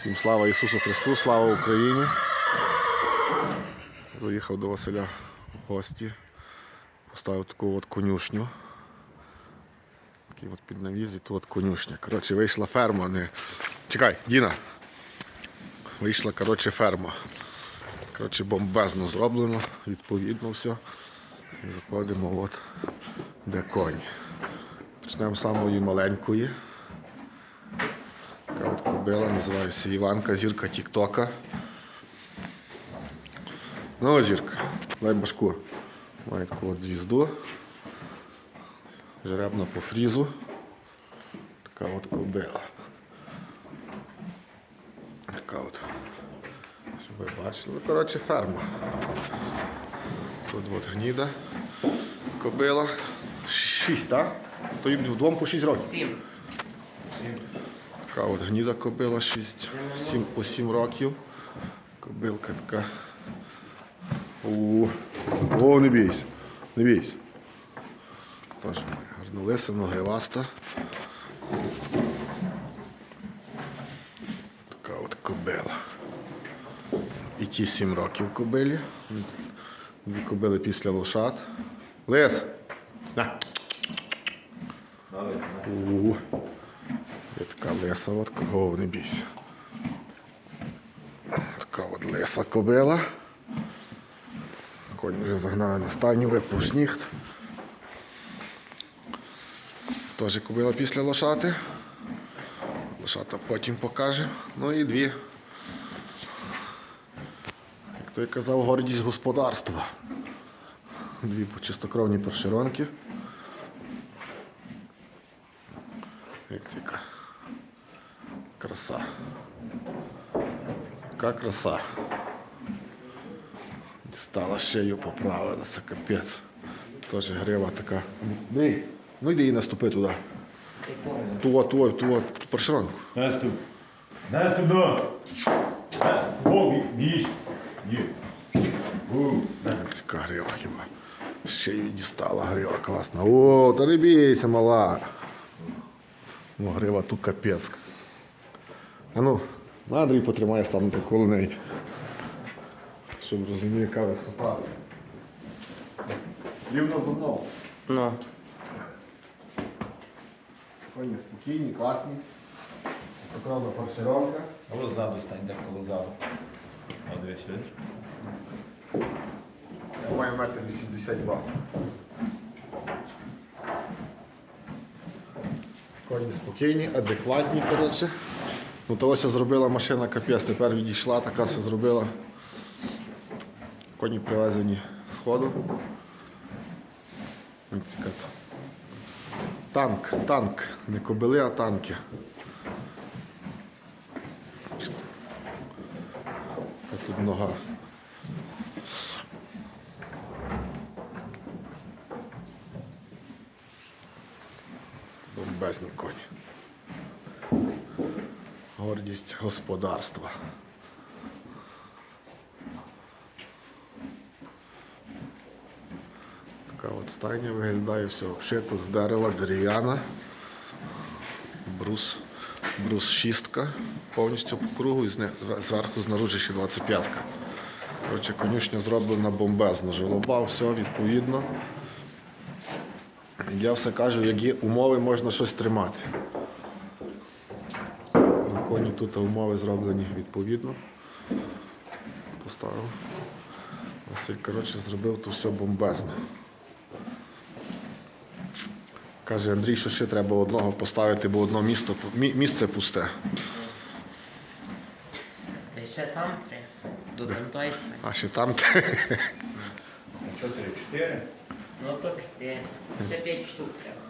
Всім слава Ісусу Христу, слава Україні. Заїхав до Василя в гості. Поставив таку от конюшню. Такий от під навіз і тут от конюшня. Коротше, вийшла ферма, не. Чекай, Діна. Вийшла, коротше, ферма. Коротше, бомбезно зроблено, відповідно все. І заходимо от де коні. Почнемо з самої маленької. Кобила, називається Іванка, зірка Тіктока. Ну, зірка, дай башку. Має таку от звізду. Жеребна по фрізу. Така от кобила. Така от. Щоб ви бачили. Ну, коротше, ферма. Тут от гніда. Кобила. Шість, так? Стоїть вдвом по шість років. Сім. Сім. Така от гніда кобила 6, 7 по 7 років. Кобилка така. О, о, не бійся, не бійся. Теж має гарну лисину, гриваста. Така от кобила. І ті 7 років кобилі. Дві кобили після лошад. Лис! На! О, Є така лиса, от кого не бійся. Така от лиса кобила. Конь вже загнали на стайню, випав сніг. Теж кобила після лошати. Лошата потім покаже. Ну і дві. Як той казав, гордість господарства. Дві чистокровні першеронки. Краса. Яка краса. Дістала шею, поправила, це капець. Теж грива така. Ну, ну йди і наступи туди. Туо, туо, туо, першеронку. Наступ. Наступ до. О, біж. Є. У. Ціка грива хіба. Шею дістала грива, класна. О, та не бійся, мала. Ну, грива тут капець. А ну, на Андрій потримає станути коло неї. Щоб розуміє, яка висота. Рівно зо мною. Ну. Коні спокійні, класні. Чистокровна паршеронка. А ось ззаду стань, де коло ззаду. О, дивись, видиш? Я маю метр 82. Коні спокійні, адекватні, коротше. Ну, то ось зробила машина капець, тепер відійшла, така все зробила. Коні привезені з ходу. Танк, танк. Не кобили, а танки. Така тут нога. Бомбезні коні. Гордість господарства. Така от стайня виглядає, все обшито з дерева, дерев'яна. Брус, брус шістка повністю по кругу і зверху знаружи ще 25-ка. Коротше, конюшня зроблена бомбезно. Жолоба, все відповідно. Я все кажу, які умови можна щось тримати. Коні тут умови зроблені відповідно. Поставив. Василь, коротше, зробив то все бомбезно. Каже Андрій, що ще треба одного поставити, бо одно місто, місце пусте. Та ще там три. До там. А ще там Що три, чотири? Ну то чотири. Ще п'ять штук треба.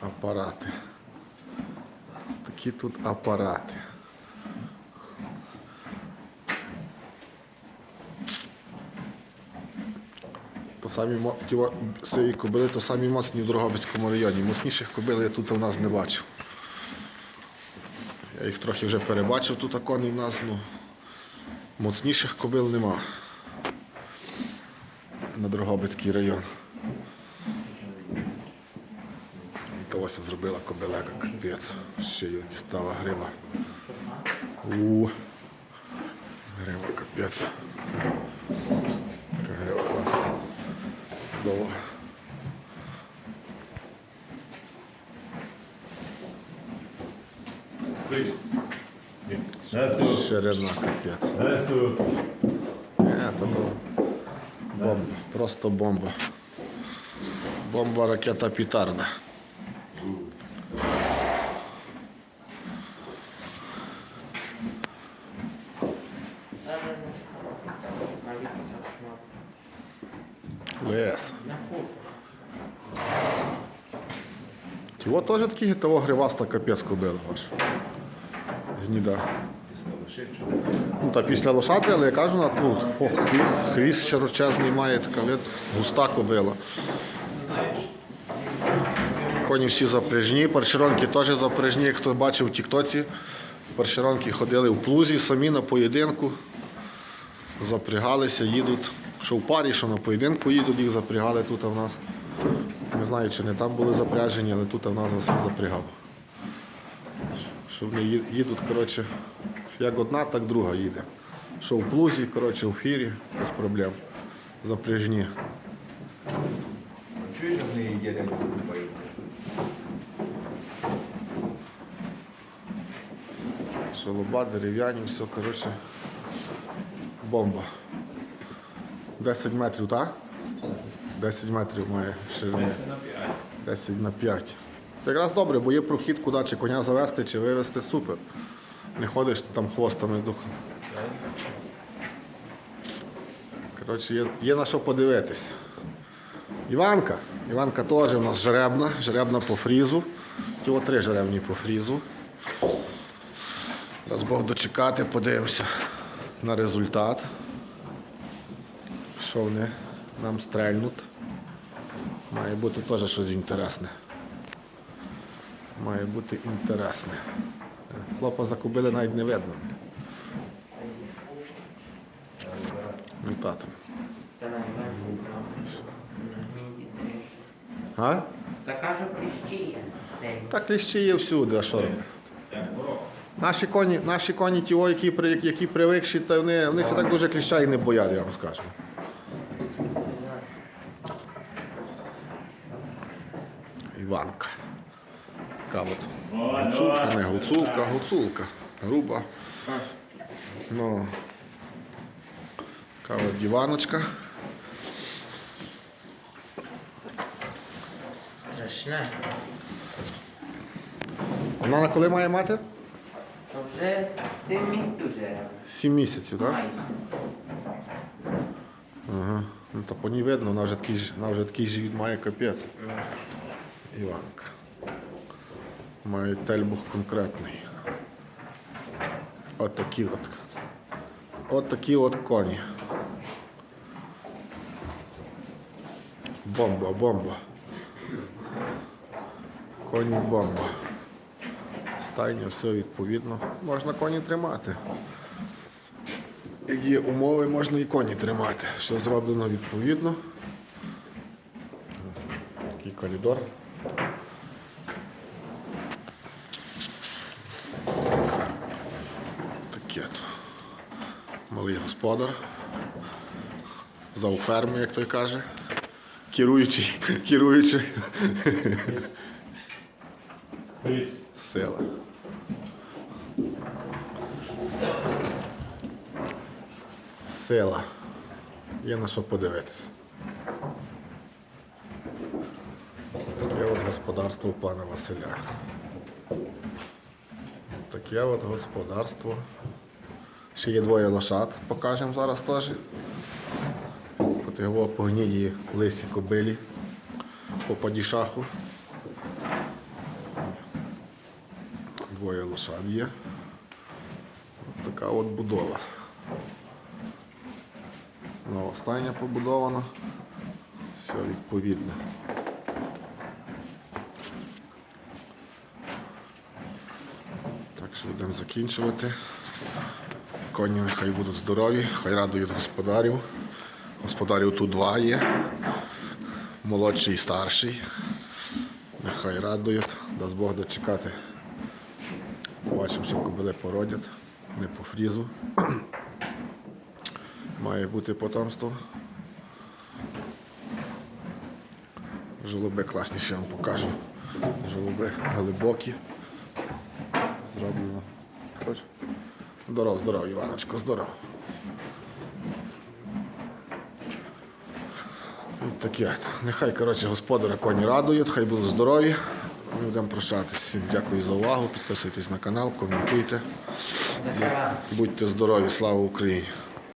апарати. Такі тут апарати. То самі сиві кобили, то самі моцні в Дрогобицькому районі. Моцніших кобил я тут у нас не бачив. Я їх трохи вже перебачив тут коней в нас, ну моцніших кобил нема. На Дрогобицький район. Ось зробила кобелека, капець. Ще й дістала грива. У. Грива капець. Така грива класна. Несту. Ширина капець. Ні, то то бомба. Просто бомба. Бомба, ракета пітарда. Лес. Його теж такий того гриваста капець кобила ваш. Гніда. Ну, та після лошати, але я кажу, на- ну, о, хвіст, хвіст широчезний має, така вид, густа кобила. Коні всі запряжні, паршеронки теж запряжні, як хто бачив у Тіктоці. Паршеронки ходили в плузі, самі на поєдинку. Запрягалися, їдуть. Що в парі, що на поєдинку їдуть, їх запрягали тут в нас. Не знаю, чи не там були запряжені, але тут в нас Василь запрягав. Що вони їдуть, коротше, як одна, так друга їде. Що в плузі, коротше, в фірі, без проблем. Запряжні. Шолоба, дерев'яні, все, коротше, бомба. 10 метрів, так? 10 метрів має ширини. 10 на 5. Це якраз добре, бо є прохід, куди чи коня завести, чи вивезти, супер. Не ходиш ти там хвостами дух. Коротше, є, є на що подивитись. Іванка. Іванка теж у нас жеребна, жеребна по фрізу. Його три жеребні по фрізу. Раз Бог дочекати, подивимося на результат. Що вони нам стрельнуть. Має бути теж щось інтересне. Має бути інтересне. Хлопа закубили навіть не видно. Ну. Та гнізді трішки. А? Та кажу, кліщі є. Так кліщі є всюди, а що робити? Наші коні, наші коні ті, о, які, які привикші, та вони, вони все так дуже кліща і не боять, я вам скажу. Іванка. Така от гуцулка, не гуцулка, гуцулка. Груба. Ну. Така от діваночка. Страшне. Вона на коли має мати? То вже сім місяців вже. Сім місяців, так? Майже. Ага. Ну, та по ній видно, вона вже такий, вона вже такий живіт має капець. Іванка. Має тельбух конкретний. От такі от. От такі от коні. Бомба, бомба. Коні бомба. Стайня, все відповідно. Можна коні тримати. Є умови, можна і коні тримати. Все зроблено відповідно. Такий коридор. Таке то. Малий господар. Завферми, як той каже. Керуючий, керуючий. Сила. Сила. Є на що подивитися. Таке от господарство пана Василя. Таке от господарство. Ще є двоє лошад, покажемо зараз теж. От його по гнідії лисі кобилі по падішаху. Двоє лошад є. От така от будова. Ну, остання побудована. Все відповідно. Так що будемо закінчувати. Коні нехай будуть здорові, хай радують господарів. Господарів тут два є. Молодший і старший. Нехай радують. Дасть Бог дочекати. Побачимо, що кобили породять. не по фрізу. Має бути потомство. Жолоби класні, ще вам покажу. Жолоби глибокі. Зроблено. Здоров, здоров, Іваночко, здоров. От таке. Нехай коротше, господаря коні радують, хай будуть здорові. Ми будемо прощатися. Всім дякую за увагу. Підписуйтесь на канал, коментуйте. Будьте здорові, слава Україні!